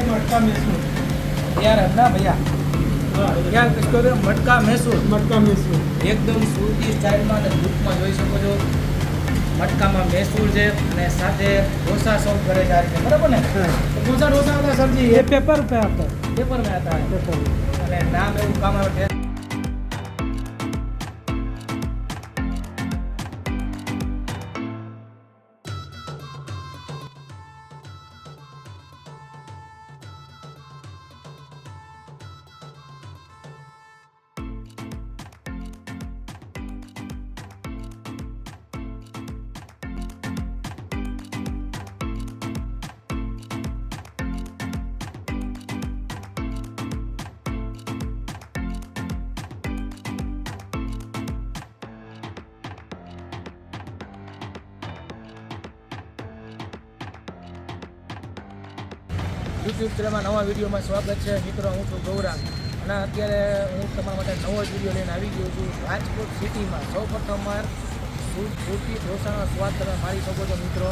મટકા મૈસૂર. યાર હમના ભૈયા. યાર કશો મટકા મૈસૂર. મટકા મૈસૂર. એકદમ સુરતી સ્ટાઇલમાં અને લૂકમાં જોઈ શકો છો. મટકામાં મૈસૂર છે અને સાથે ઢોસા સર્વ કરે છે બરાબર ને? ઢોસા ઢોસા હતા સરજી? એ પેપર પે હતા પેપર હતા. અને નામ એવું કામ આવે યુટ્યુબ ચેનલમાં નવા વિડીયોમાં સ્વાગત છે. મિત્રો, હું છું ગૌરાંગ. અને અત્યારે હું તમારા માટે નવો જ વીડિયો લઈને આવી ગયો છું રાજકોટ સિટીમાં. સૌ પ્રથમવાર સુરતી ઢોસાનો સ્વાદ તમે મારી શકો છો, મિત્રો.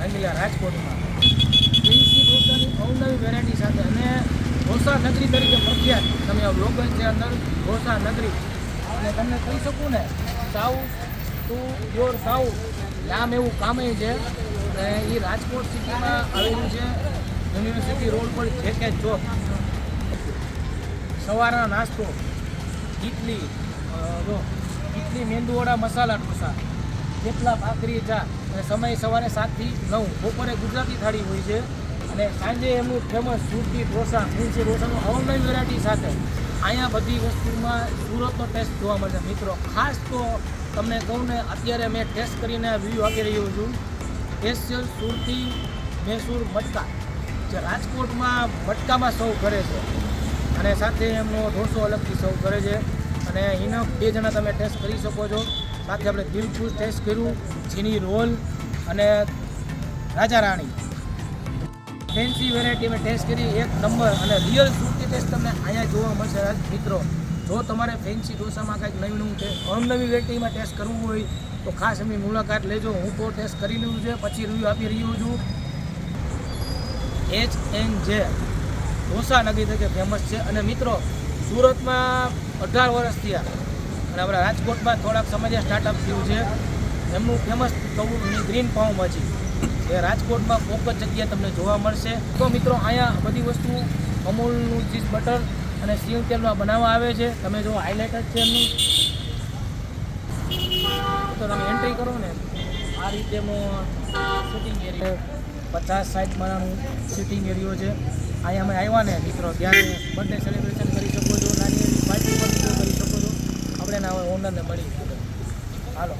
રંગીલા રાજકોટમાં. દેશી ઢોસાની અવનવી વેરાયટી સાથે અને ઢોસા નગરી તરીકે પ્રખ્યાત. તમે લોગન છે અંદર ઢોસા નગરી અને તમને કહી શકું ને સાઉથ ટુ યોર સાઉથ નામ એવું કામે છે. અને એ રાજકોટ સિટીમાં આવેલું છે. યુનિવર્સિટી રોડ પર જે? ચોક સવારનો નાસ્તો ઇડલી ઇડલી મેંદુવડા મસાલા ઢોસા, થેપલા, ભાખરી, ચા અને સમય સવારે સાતથી નવ, બપોરે ગુજરાતી થાળી હોય છે અને સાંજે એમનું ફેમસ સુરતી ઢોસા ફેન્સી ઢોસાનું ઓનલાઈન વેરાયટી સાથે. અહીંયા બધી વસ્તુમાં સુરતનો ટેસ્ટ જોવા મળશે મિત્રો, ખાસ તો તમને કહું ને, અત્યારે મેં ટેસ્ટ કરીને વ્યૂ આપી રહ્યો છું. સ્પેશિયલ સુરતી મૈસૂર મટકા. જે રાજકોટમાં બટકામાં સૌ કરે છે. અને સાથે એમનો ઢોસો અલગથી સૌ કરે છે. અને એના બે જણા તમે ટેસ્ટ કરી શકો છો. સાથે આપણે દિલખુશ ટેસ્ટ કર્યું ચીની રોલ અને રાજા રાણી. ફેન્સી વેરાયટી મેં ટેસ્ટ કરી, એક નંબર અને રિયલ સુરતી ટેસ્ટ તમને અહીંયા જોવા મળશે મિત્રો. જો તમારે ફેન્સી ઢોસામાં કાંઈક નવું નવું ટેસ્ટ અવનવી વેરાયટીમાં ટેસ્ટ કરવું હોય, તો ખાસ એમની મુલાકાત લેજો. હું તો ટેસ્ટ કરી લઉં છે, પછી રિવ્યૂ આપી રહ્યો છું. એચ એન જે ઢોસા નગરી તરીકે ફેમસ છે. અને મિત્રો, સુરતમાં અઢાર વર્ષ થયા. અને આપણા રાજકોટમાં થોડાક સમયે સ્ટાર્ટઅપ થયું છે. એમનું ફેમસ કહું ગ્રીન પાઉંભાજી એ રાજકોટમાં જ જગ્યાએ તમને જોવા મળશે. તો મિત્રો, અહીંયા બધી વસ્તુ, અમૂલનું ચીઝ બટર અને સિંગ તેલમાં બનાવવા આવે છે. તમે જો હાઇલાઇટ જ છે એમનું. તો તમે એન્ટ્રી કરો ને. આ રીતે શૂટિંગ એરિયા પચાસ, સાઠ માળાનું સિટિંગ એરિયો છે. અહીંયા અમે આવ્યા ને, મિત્રો, ત્યારે બર્થડે સેલિબ્રેશન કરી શકો છો, નાની પાર્ટી પણ કરી શકો છો. આપણે ના ઓનરને મળી હાલો.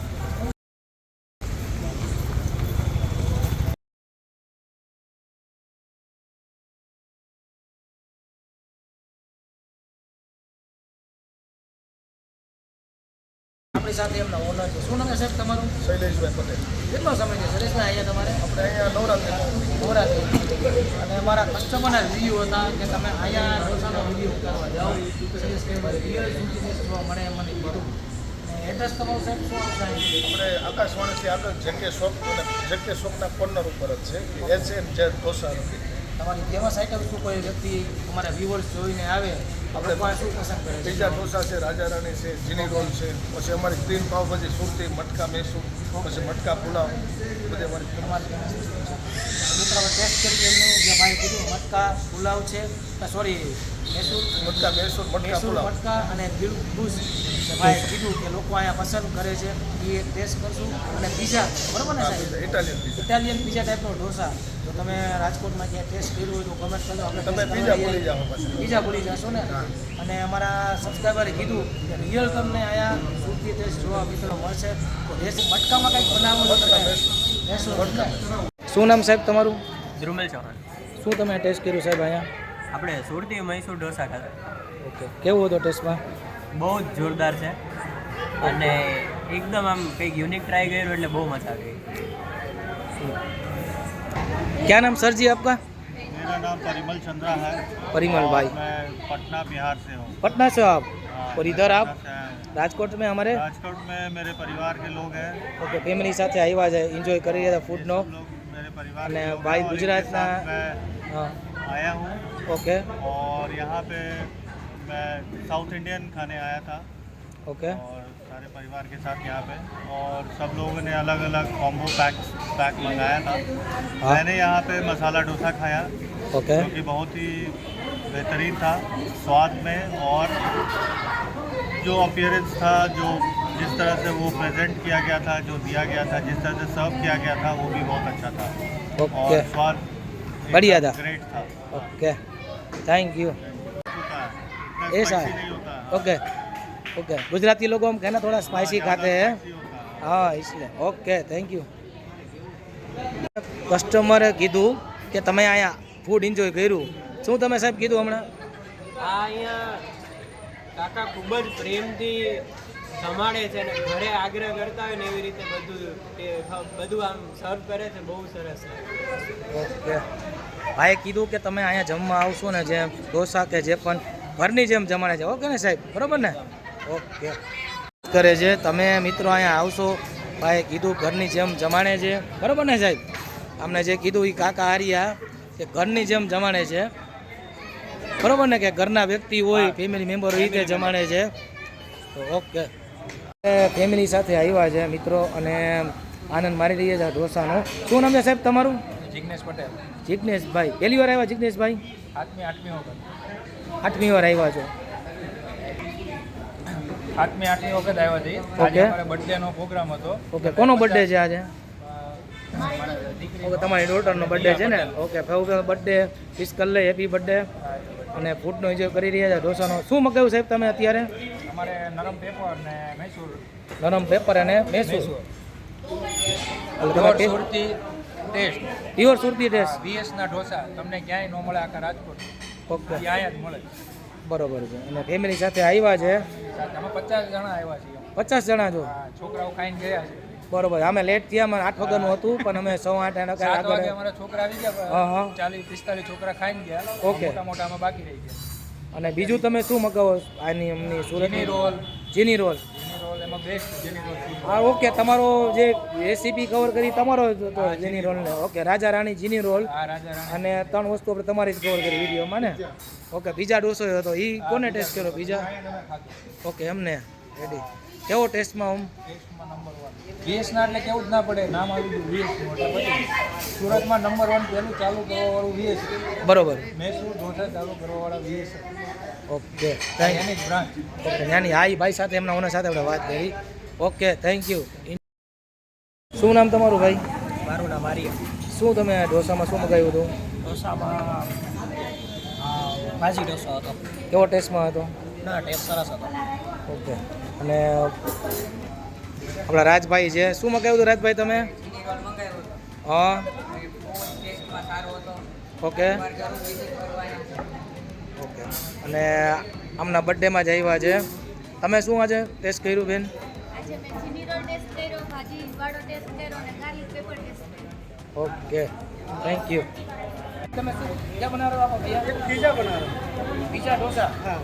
આપણી સાથે એમના ઓનર છે. શું નામ છે સાહેબ તમારું? શૈલેષભાઈ પટેલ. કેટલો સમય છે? શૈલેષભાઈ અહીંયા તમારે? આપણે અહીંયા નવરાત્રી. નવરાત્રી. અને અમારા કસ્ટમરના રિવ્યૂ હતા કે તમે અહીંયા ઢોસાનો રિવ્યૂ કરવા જાઓ. સુરેશભાઈ રિયલ સુરતી જોવા મળે મને કીધું. એડ્રેસ તમારું સાહેબ શું? આપણે આકાશવાણીથી આગળ જેકે શોપ અને જેકે શોપના કોર્નર ઉપર જ છે એચ એમ જે ઢોસા તમારી ફેમસ આઈટમ શું કોઈ વ્યક્તિ અમારા વ્યુઅર્સ જોઈને આવે આપણે શું પસંદ કરે બીજા ઢોસા છે રાજા રાણી છે જીની રોલ છે પછી અમારી ગ્રીન પાવભાજી સુરતી મટકા મેસુ પછી મટકા પુલાવ બધી અમારી. મિત્રો ટેસ્ટ કરી એમનું. જે ભાઈ કીધું મટકા પુલાવ છે. સોરી મેસૂર મટકા મેસૂર મૈસૂર મટકા અને દિલ કે ભાઈ કીધું કે લોકો અહીંયા પસંદ કરે છે એ એક ટેસ્ટ કરશું. અને પીઝા બરાબર ને સાહેબ? ઇટાલિયન ઇટાલિયન પીઝા ટાઈપનો ઢોસા. તો તમે રાજકોટમાં જ્યાં ટેસ્ટ કર્યું હોય તો કમેન્ટ કરજો. આપણે તમે પીઝા ભૂલી જાઓ પીઝા ભૂલી જશો ને? અને અમારા સબસ્ક્રાઈબરે કીધું કે રિયલ તમને અહીંયા સુરતી ટેસ્ટ જોવા મિત્રો મળશે. તો મટકામાં કંઈક બનાવો તમે? મટકા. શું નામ સાહેબ તમારું ધ્રુમેલ ચૌહાણ શું તમે ટેસ્ટ કર્યું સાહેબ અહીંયા આપણે સુરતી મૈસૂર ઢોસા ખાધા ઓકે કેવું હતો ટેસ્ટમાં બહુ જ જોરદાર છે અને એકદમ આમ કંઈક યુનિક ટ્રાય કર્યું એટલે બહુ મજા આવી क्या नाम सर जी आपका मेरा नाम परिमल चंद्रा है परिमल भाई मैं पटना बिहार से हूँ पटना से हो आप हाँ, और इधर आप पटना से हैं। રાજકોટ में हमारे राजकोट में मेरे परिवार के लोग हैं ઓકે ફેમિલી સાથે આવ્યા છે એન્જોય કરી રહ્યા હતા ફૂડનો सब लोग मेरे परिवार અને के लोग ભાઈ हैं और इनके ગુજરાતના साथ मैं હા आया हूँ ઓકે और यहाँ पे मैं साउथ इंडियन खाने आया था ઓકે और सारे परिवार के साथ यहाँ पे और सब लोगों ने अलग अलग कॉम्बो पैक पैक मंगाया था हाँ। मैंने यहाँ पे मसाला डोसा खाया ઓકે जो कि बहुत ही बेहतरीन था स्वाद में और जो अपियरेंस था जो जिस तरह से वो प्रेजेंट किया गया था जो दिया गया था जिस तरह से सर्व किया गया था वो भी बहुत अच्छा था। Okay. और स्वाद बढ़िया था। ग्रेट था। ओके थैंक यू ऐसा है ओके ओके गुजराती लोगों हम कहना थोड़ा स्पाइसी हाँ, खाते हैं। हाँ इसलिए। ओके थैंक यू कस्टमर कीधु કે તમે आया फ़ूड इंजॉय करू शू તમે साहब कीधु હમણાં? અહીંયા काका खूबज प्रेम थी જમાડે છે અને ઘરે આગ્રહ કરતા હોય ને એવી રીતે બધું તે બધું આમ સર્વ કરે છે બહુ સરસ ઓકે. ભાઈએ કીધું કે તમે અહીંયા જમવા આવશો ને જેમ ઢોસા કે જે પણ ઘરની જેમ જમાડે છે. ઓકે ને સાહેબ? બરોબર ને? ઓકે. કરે છે. તમે મિત્રો અહીંયા આવશો. ભાઈએ કીધું ઘરની જેમ જમાડે છે. બરોબર ને સાહેબ? અમને જે કીધું એ કાકા હારિયા કે ઘરની જેમ જમાડે છે. બરોબર ને? કે ઘરના વ્યક્તિ હોય ફેમિલી મેમ્બર રીતે જમાડે છે. તો ઓકે. ફેમિલી સાથે આવ્યા છે મિત્રો અને આનંદ મારી રહ્યા છે ઢોસાનો. શું નામ છે સાહેબ તમારું? જિગ્નેશ પટેલ. જિજ્ઞેશભાઈ પહેલી વાર આવ્યા જિજ્ઞેશભાઈ આઠમી આઠમી વખત આઠમી વાર આવ્યા છો. આઠમી આઠમી વખત આવ્યા છીએ Okay. આજે અમારે બર્થડેનો પ્રોગ્રામ હતો. ઓકે કોનો બર્થડે છે આજે? ઓકે તમારી ડોટરનો બર્થડે છે ને? ઓકે ફેવ બર્થડે વિશ કરી લે હેપી બર્થડે અને ફૂડનો એન્જોય કરી રહ્યા છે. ઢોસાનો. શું મગાવ્યું સાહેબ તમે અત્યારે? અમારે નરમ પેપર ને મૈસૂર. નરમ પેપર અને મૈસૂર. સુરતી ટેસ્ટ પ્યોર સુરતી ટેસ્ટ વીએસના ઢોસા. તમને ક્યાંય ન મળે આખા રાજકોટ. ઓકે. ક્યાંય જ મળે. બરોબર છે. અને ફેમિલી સાથે આવ્યા છે. અમે પચાસ જણા આવ્યા છીએ. પચાસ જણા આ છોકરાઓ ખાઈને ગયા છે. બરોબર. અમે લેટ થયા અમારે આઠ વાગ્યાનું હતું પણ અમે સવા આઠ એના કાંઈ આગળ અમારા છોકરા આવી ગયા ચાલીસ પિસ્તાલીસ છોકરા ખાઈને ગયા. ઓકે. મોટા મોટા બાકી રહી ગયા. અને બીજું તમે શું મગાવો? આની અમની સુરતની? રોલ. જીની રોલ. હા ઓકે. તમારો જે રેસીપી કવર કરી તમારો જીની રોલ. ને ઓકે રાજા રાણી જીની રોલ. અને ત્રણ વસ્તુ આપણે તમારી જ કવર કરી વિડીયોમાં ને? ઓકે બીજા ડોસો હતો. એ કોને ટેસ્ટ કર્યો બીજા ઓકે એમને રેડી કેવો ટેસ્ટમાં આમ? વન વીએસના એટલે કેવું જ ના પડે. નામ આવી ગયું વીએસ સુરતમાં નંબર વન પહેલું ચાલુ કરવાવાળું વીએસ બરોબર. મૈસૂર ઢોસા ચાલુ કરવાવાળા વીએસ ઓકે થેન્ક એની જ બ્રાન્ચ. ઓકે નાની આ ભાઈ સાથે એમના ઓનર સાથે આપણે વાત કરી. ઓકે થેન્ક યુ શું નામ તમારું ભાઈ? મારું નામ આર્ય. શું તમે ઢોસામાં શું મગાવ્યું હતું? ઢોસામાં ભાજી ઢોસો હતો. કેવો ટેસ્ટમાં હતો? ના ટેસ્ટ સરસ હતો. ઓકે અને આપણા રાજભાઈ છે. શું મગાવ્યું હતું રાજભાઈ તમે? હા. ઓકે. ઓકે. અને આમના બર્થડેમાં જ આવ્યા છે. તમે શું આજે ટેસ્ટ કર્યું બેન? આજે મેં ચીની રોલ ટેસ્ટ કર્યો ભાજી વાળો ટેસ્ટ કર્યો અને ગાર્લિક પેપર ટેસ્ટ કર્યો. ઓકે. થેન્ક યુ તમે શું? ક્યાં આપો ભૈયા પીઝા બનાવો પીઝા ઢોસા? હા.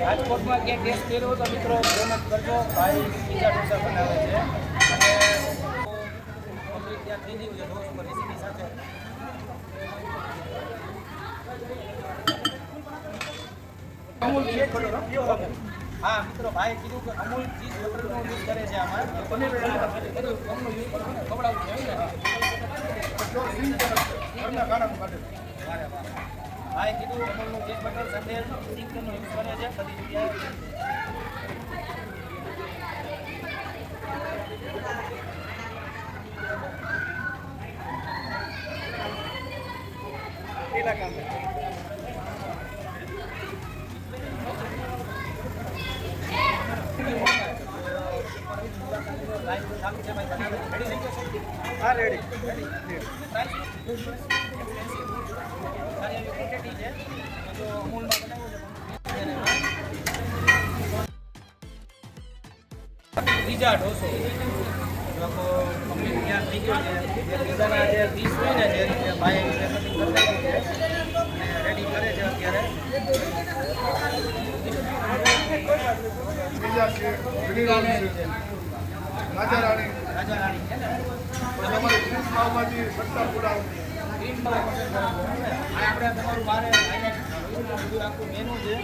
રાજકોટમાં ક્યાંક ટેસ્ટ કર્યો તો મિત્રો મહેનત કરજો. ભાઈ પીઝા ઢોસા બનાવે છે. અને ત્યાં થઈ ગયું છે ઢોસ પર રેસીપી સાથે. અમૂલ બટર હા. મિત્રો ભાઈ કીધું કે અમૂલ ચીજ બટરનો યુઝ કરે છે આમાં. પનીર અમનું યુઝ ખવડાવવું ને? વારે વારે. ભાઈ કીધું અમૂલનું ચીઝ બટર સાથે સિંગનો યુઝ કરે છે બધી જગ્યાએ હા રેડી બીજા ઢોસો લોકો કમ્પ્લીટ ત્યાં થઈ ગયો છે. બીજાના જે પીસ હોય ને જે રીતે ભાઈ રીતે કટિંગ કરતા છે અને રેડી કરે છે અત્યારે. રાજા રાણી રાજા રાણી છે ને? તમારી ફિશ આપણે તમારું બારે આખું મેનુ છે.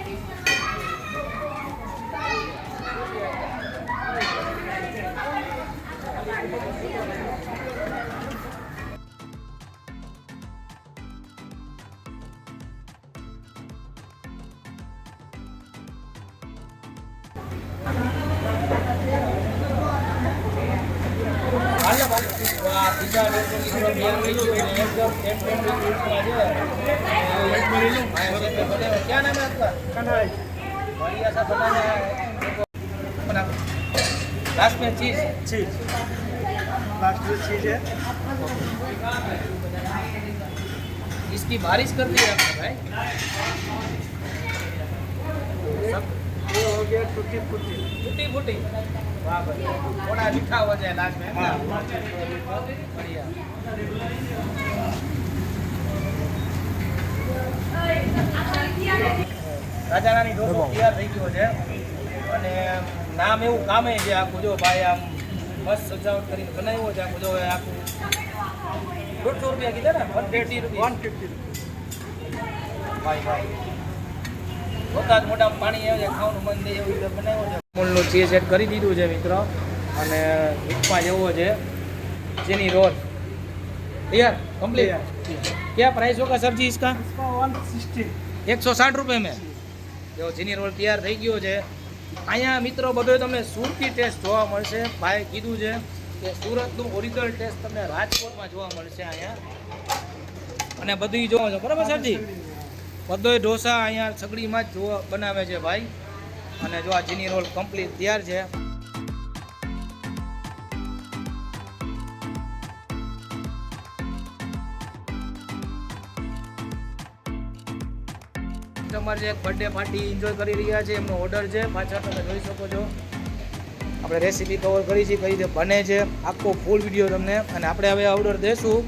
लास्ट में चीज़ चीज़ लास्ट में चीज़ है इसकी बारिश कर दी आपने भाई। सब ये हो गया टूटी फूटी टूटी फूटी थोड़ा मीठा हो जाए लास्ट में हाँ बढ़िया રાજારાની ઢોસો તૈયાર થઈ ગયો છે અને નામ એવું કામે છે આખું જો ભાઈ આમ મસ્ત સજાવટ કરીને બનાવ્યો છે આખું જો હવે આખું દોઢસો રૂપિયા કીધા ને વન ફિફ્ટી રૂપિયા वन फिफ्टी ભાઈ ભાઈ જોતા જ મોઢામાં પાણી આવે છે ખાવાનું મન થાય એવું રીતે બનાવ્યો છે મૂળનું ચીજ એડ કરી દીધું છે મિત્ર. અને ઉપમા જેવો છે. ચીની રોટ તૈયાર કમ્પ્લીટ ક્યાં પ્રાઇસ હોગા સબ્જી ઇસકા? એકસો સાઠ રૂપિયા મેં જો જેની રોલ તૈયાર થઈ ગયો છે. અહીંયા મિત્રો બધો તમને સુરતી ટેસ્ટ જોવા મળશે. ભાઈ કીધું છે કે સુરતનું ઓરિજિનલ ટેસ્ટ તમને રાજકોટમાં જોવા મળશે અહીંયા. અને બધું જોવા છો બરાબર સરજી? બધો ઢોસા અહીંયા સગડીમાં જ જોવા બનાવે છે ભાઈ. અને જો આ જીની રોલ કમ્પ્લીટ તૈયાર છે. કસ્ટમર છે બર્થડે પાર્ટી એન્જોય કરી રહ્યા છે, એમનો ઓર્ડર છે પાછળ તમે જોઈ શકો છો. આપણે રેસીપી કવર કરી છે, કઈ રીતે બને છે, આખો ફૂલ વીડિયો તમને. અને આપણે હવે ઓર્ડર દેશું.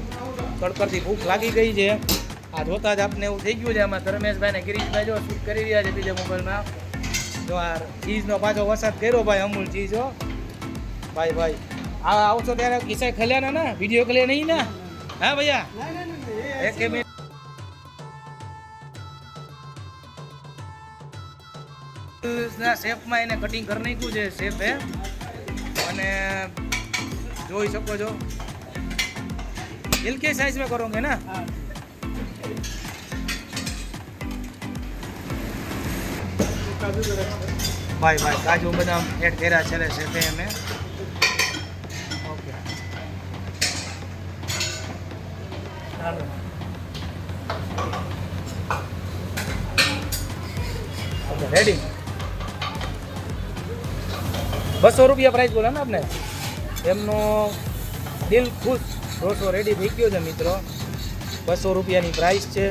કડકડથી ભૂખ લાગી ગઈ છે. આ જોતા જ આપને એવું થઈ ગયું છે, આમાં ધર્મેશભાઈ ને ગિરીશભાઈ જો શૂટ કરી રહ્યા છે બીજા મોબાઈલમાં જો આ ચીજનો પાછો વરસાદ કર્યો ભાઈ અમૂલ ચીજ હો ભાઈ ભાઈ. આ આવશો ત્યારે કિસ્સા ખલ્યા ના? વીડિયો ખલ્યા નહીં ના? હા ભાઈ એક મિનિટ ના શેપમાં એને કટિંગ કરી નાખ્યું છે શેપ હે અને જોઈ શકો છો. દિલ કે કરો મેં ના? હા. ભાઈ ભાઈ કાજુ બદામ એડ કર્યા છે ને શેફે અમે. ઓકે. ઓકે રેડી બસો રૂપિયા પ્રાઇસ બોલે ને આપને? એમનો દિલ ખુશ. ઢોસો રેડી થઈ ગયો છે મિત્રો. બસો રૂપિયાની પ્રાઇસ છે.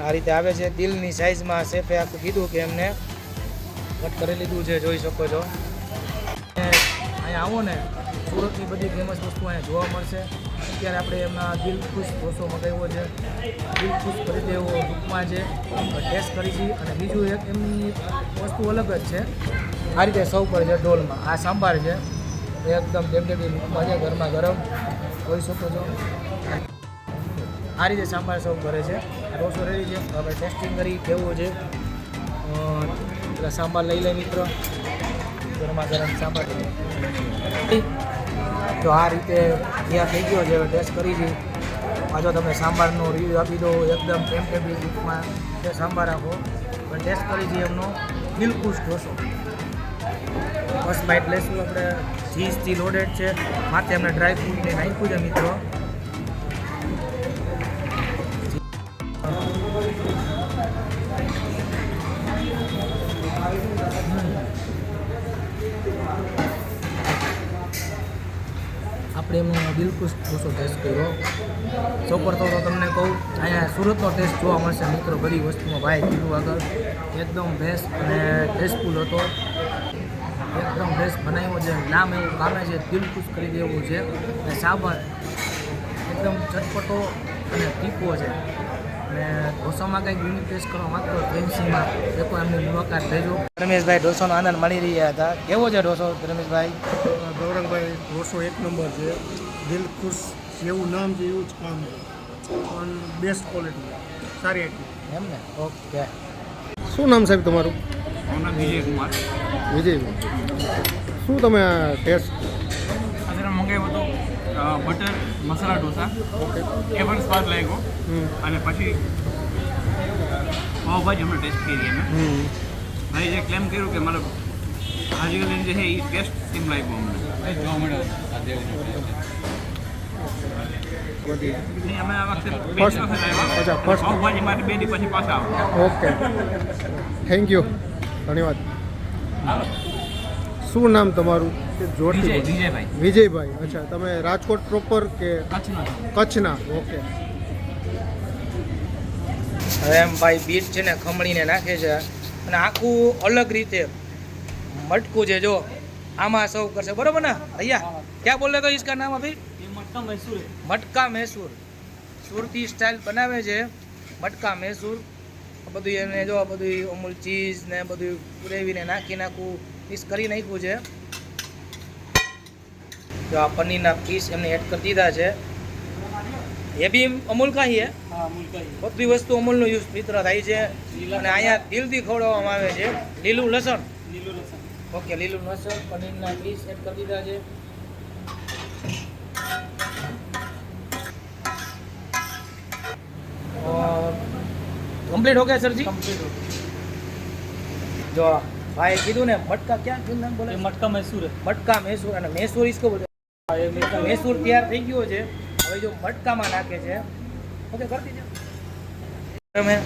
આ રીતે આવે છે. દિલની સાઇઝમાં શેફે આખું કીધું કે એમને કટ કરી લીધું છે, જોઈ શકો છો. અહીંયા આવો ને, સુરતની બધી ફેમસ વસ્તુ અહીંયા જોવા મળશે. અત્યારે આપણે એમના દિલ ખુશ ઢોસો મગાવ્યો છે. દિલ ખુશ કરી દેવો ઉપમા છે. ટેસ્ટ કરી છે અને બીજું એક એમની વસ્તુ અલગ જ છે. આ રીતે સૌ કરે છે ઢોલમાં. આ સાંભાર છે. એકદમ ડેમડેબી ઉપમા છે ઘરમાં ગરમ. જોઈ શકો છો. આ રીતે સાંભાર સૌ કરે છે. ઢોસો રેડી છે. આપણે ટેસ્ટિંગ કરી કેવું છે. પેલા સાંભાર લઈ લે મિત્રો. ગરમા ગરમ સાંભાર તો આ રીતે ત્યાં થઈ ગયો છે. ટેસ્ટ કરી છે. પાછો તમે સાંભારનો રિવ્યૂ આપી દો, એકદમ ટેમ્પટેબલ રૂપમાં તે સાંભાર આપો. પણ ટેસ્ટ કરી છે એમનો બિલકુલ ઢોસો. ફર્સ્ટ બાઇટ લઈશું આપણે ચીઝથી લોડેડ છે. માથે એમને ડ્રાય ફ્રૂટને નાખ્યું છે, મિત્રો. આપણે દિલખુશ ઢોસો ટેસ્ટ કર્યો. સૌ તો તમને કહું, અહીંયા સુરતનો ટેસ્ટ જોવા મળશે મિત્રો, બધી વસ્તુમાં ભાઈ કીધું આગળ. એકદમ બેસ્ટ અને ટેસ્ટફુલ હતો. એકદમ બેસ્ટ બનાવ્યો છે. નામ એવું કામે છે, દિલખુશ કરી દેવું છે. અને સાબર, એકદમ ચટપટો અને તીખો છે. અને ઢોસોમાં કંઈક યુનિક ટેસ્ટ કરવા માંગતો ફેન્સીમાં એક એમની મુલાકાત લેજો. રમેશભાઈ ઢોસોનો આનંદ માણી રહ્યા હતા. કેવો છે ઢોસો રમેશભાઈ? ગૌરંગભાઈ ઢોસો એક નંબર છે. દિલ ખુશ જેવું નામ છે એવું જ કામ છે. પણ બેસ્ટ ક્વોલિટી સારી હતી એમ ને? ઓકે. શું નામ સાહેબ તમારું? વિજય કુમાર વિજય શું તમે ટેસ્ટ આજે મેં મંગાવ્યું હતું બટર મસાલા ઢોસા. એ પણ સ્વાદ લાગ્યો. અને પછી પાઉભાજી અમે ટેસ્ટ કરી અમે ભાઈ જે ક્લેમ કર્યું કે મતલબ આજકાલ જે છે એ ટેસ્ટ સેમ લાગ્યો અમને. જોવા મળ્યો અમે આ વખતે બે First- દિવસ જ આવ્યા. અચ્છા, first- પાવભાજી માટે બે દિવસ પછી પાછા આવ્યા. ઓકે. થેન્ક યુ ધન્યવાદ. શું નામ તમારું? કે જોટી વિજયભાઈ. વિજયભાઈ અચ્છા. તમે રાજકોટ પ્રોપર કે કચ્છના ઓકે. હવે એમ ભાઈ બીટ છે ને ખમણીને નાખે છે અને આખું અલગ રીતે મટકું છે જો. આમાં સૌ કરશે. બરોબર ને? અહીંયા? ક્યાં બોલે તો ઇસકા નામ અભી? મટકા મૈસૂર. મટકા મૈસૂર. સુરતી સ્ટાઇલ બનાવે છે. મટકા મૈસૂર. બધું એને જો બધું અમુલ ચીઝ ને બધું ગ્રેવીને નાખી નાખું મિક્સ કરી નાખ્યું છે. જો આ પનીરના પીસ એમને એડ કરી દીધા છે. એ બી અમૂલ કા હી? બધી વસ્તુ અમૂલનો યુઝ મિત્ર થાય છે. અને અહીંયા દિલથી ખવડાવવામાં આવે છે. લીલું લસણ? ઓકે લીલું લસણ પનીરના પીસ એડ કરી દીધા છે. કમ્પ્લીટ હો ગયા સરજી? જો ભાઈ કીધું ને મટકા ક્યાં કીધું બોલે મટકા મૈસૂર મટકા મૈસૂર અને મૈસૂર ઇસકો બોલે. મૈસૂર તૈયાર થઈ ગયો છે. હવે જો મટકામાં નાખે છે. ઓકે કરી દીજો તમે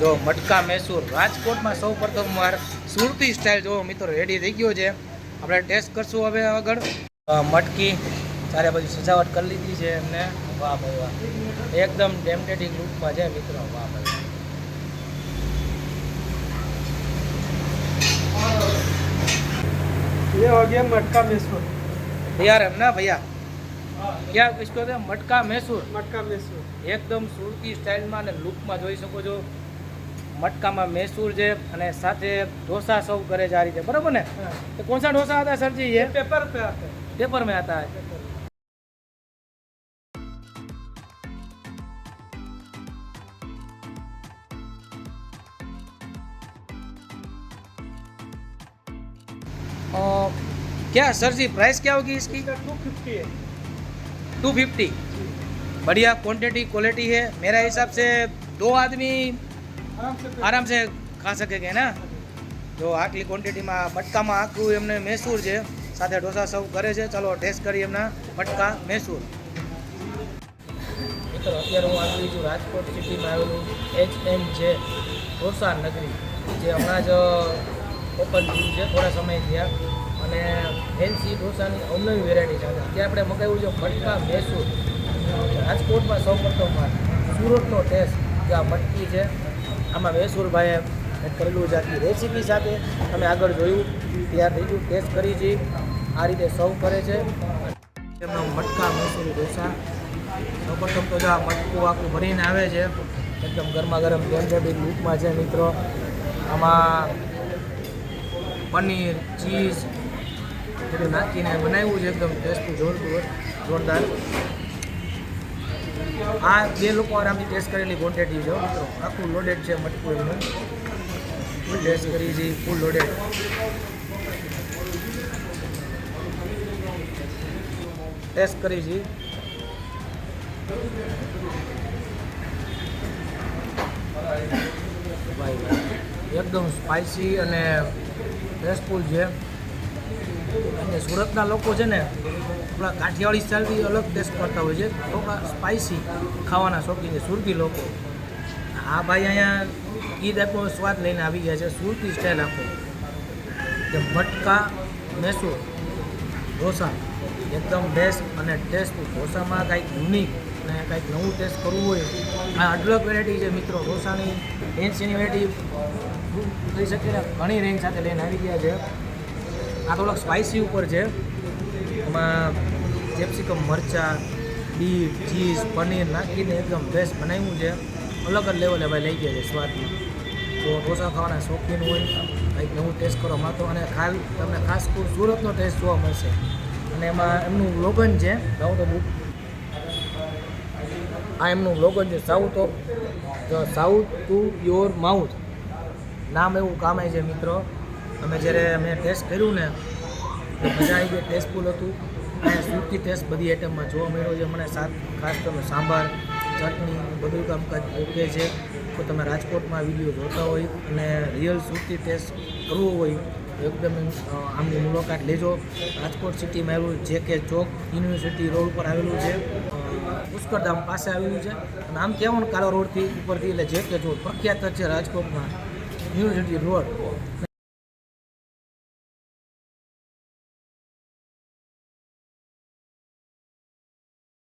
જો મટકા મૈસૂર રાજકોટમાં સૌ પ્રથમ વાર સુરતી સ્ટાઇલ જો મિત્રો રેડી થઈ ગયો છે. આપણે ટેસ્ટ કરશું હવે આગળ. મટકી ચારે બધી સજાવટ કરી લીધી છે એમને. વાહ ભાઈ વાહ. એકદમ ડેમટેટિક લુકમાં છે મિત્રો. વાહ ભાઈ ये हो गया मटका मैसूर भैया रमना भैया क्या इसको છે મટકા મૈસૂર? મટકા મૈસૂર. એકદમ સુરતી સ્ટાઇલમાં અને લુકમાં જોઈ શકો છો. મટકામાં મૈસૂર છે અને સાથે ઢોસા સૌ કરે છે આ બરાબર ને? તો કોણ ઢોસા હતા સરજી એ? પેપર પે પેપર મેં હતા क्या सर जी प्राइस क्या होगी इसकी टू फिफ्टी है टू फिफ्टी बढ़िया क्वांटिटी क्वालिटी है मेरा हिसाब से दो आदमी आराम से આરામ સે ખા શકે કે ના જો આટલી ક્વોન્ટિટીમાં મટકામાં આખું એમને મૈસૂર છે સાથે ઢોસા સર્વ કરે છે ચાલો ટેસ્ટ કરીએ એમના મટકા મૈસૂર મિત્રો અત્યારે હું આવી છું રાજકોટ સિટીમાં આવેલું એચ એમ જે ઢોસા નગરી જે હમણાં જ ઓપન થયું છે થોડા સમય થયા અને ફેન્સી ઢોસાની અવનવી વેરાયટી છે. ત્યાં આપણે મગાવ્યું છે મટકા મૈસૂર. રાજકોટમાં સૌ પ્રથમવાર સુરતનો ટેસ્ટ જે આ મટકી છે. આમાં મૈસૂરભાઈએ કરેલું છે રેસીપી સાથે. તમે આગળ જોયું, તૈયાર ગયું ટેસ્ટ કરી છે. આ રીતે સર્વ કરે છે. એમનો મટકા મૈસૂરી ઢોસા. સૌપ્રથમ તો જો આ મટકું આખું ભરીને આવે છે. એકદમ ગરમા ગરમ ટેન્ડેબી લૂકમાં છે મિત્રો. આમાં પનીર ચીઝ બધું નાખીને બનાવ્યું છે, એકદમ ટેસ્ટી જોરદાર જોરદાર. આ બે લોકો આરામથી ટેસ્ટ કરેલી ક્વોન્ટિટી છે મિત્રો. આખું લોડેડ છે મટકું એમનું. ફૂલ ટેસ્ટ કરી છે ફૂલ લોડેડ ટેસ્ટ કરી છે. એકદમ સ્પાઇસી અને ટેસ્ટફુલ છે. અને સુરતના લોકો છે ને આપણા કાઠિયાવાડી સ્ટાઇલથી અલગ ટેસ્ટ કરતા હોય છે. થોડા સ્પાઇસી ખાવાના શોખીન છે સુરતી લોકો. આ ભાઈ, અહીંયા એ ટાઈપનો સ્વાદ લઈને આવી ગયા છે. સુરતી સ્ટાઇલ આખો. કે મટકા, મૈસૂર, ઢોસા, એકદમ બેસ્ટ અને ટેસ્ટ ઢોસામાં કાંઈક યુનિક અને કાંઈક નવું ટેસ્ટ કરવું હોય. આ અઢળક વેરાયટી છે મિત્રો. ઢોસાની ફેન્સીની વેરાયટી થઈ શકે ઘણી રેન્જ સાથે લઈને આવી ગયા છે. આ થોડોક સ્પાઇસી ઉપર છે. એમાં કેપ્સિકમ મરચાં બીટ ચીઝ પનીર નાખીને એકદમ બેસ્ટ બનાવ્યું છે. અલગ જ લેવલે ભાઈ લઈ ગયા છે સ્વાદમાં તો ઢોસા ખાવાના શોખીન હોય, કંઈક નવું ટેસ્ટ કરવા માંગતો અને ખાલ, તમને ખાસ સુરતનો ટેસ્ટ જોવા મળશે. અને એમાં એમનું લોગન છે સાઉથ બુક. આ એમનું લોગન છે south of south to your mouth. નામ એવું કામાય છે, મિત્રો. અમે જ્યારે અમે ટેસ્ટ કર્યું ને મજા આવી ગઈ ટેસ્ટફુલ હતું. અને સુરતી ટેસ્ટ બધી આઈટમમાં જોવા મળ્યો. છે મને સાત ખાસ તમે સાંભાર, ચટણી, બધું કામકાજ ઓકે છે. તો તમે રાજકોટમાં વીડિયો જોતા હોય અને રિયલ સુરતી ટેસ્ટ કરવો હોય એકદમ આમની મુલાકાત લેજો. રાજકોટ સિટીમાં આવેલું જે કે ચોક યુનિવર્સિટી રોડ પર આવેલું છે. પુષ્કરધામ પાસે આવેલું છે. અને આમ કહેવાનું કાલા રોડથી ઉપરથી એટલે જે કે ચોક પ્રખ્યાત છે રાજકોટમાં. University road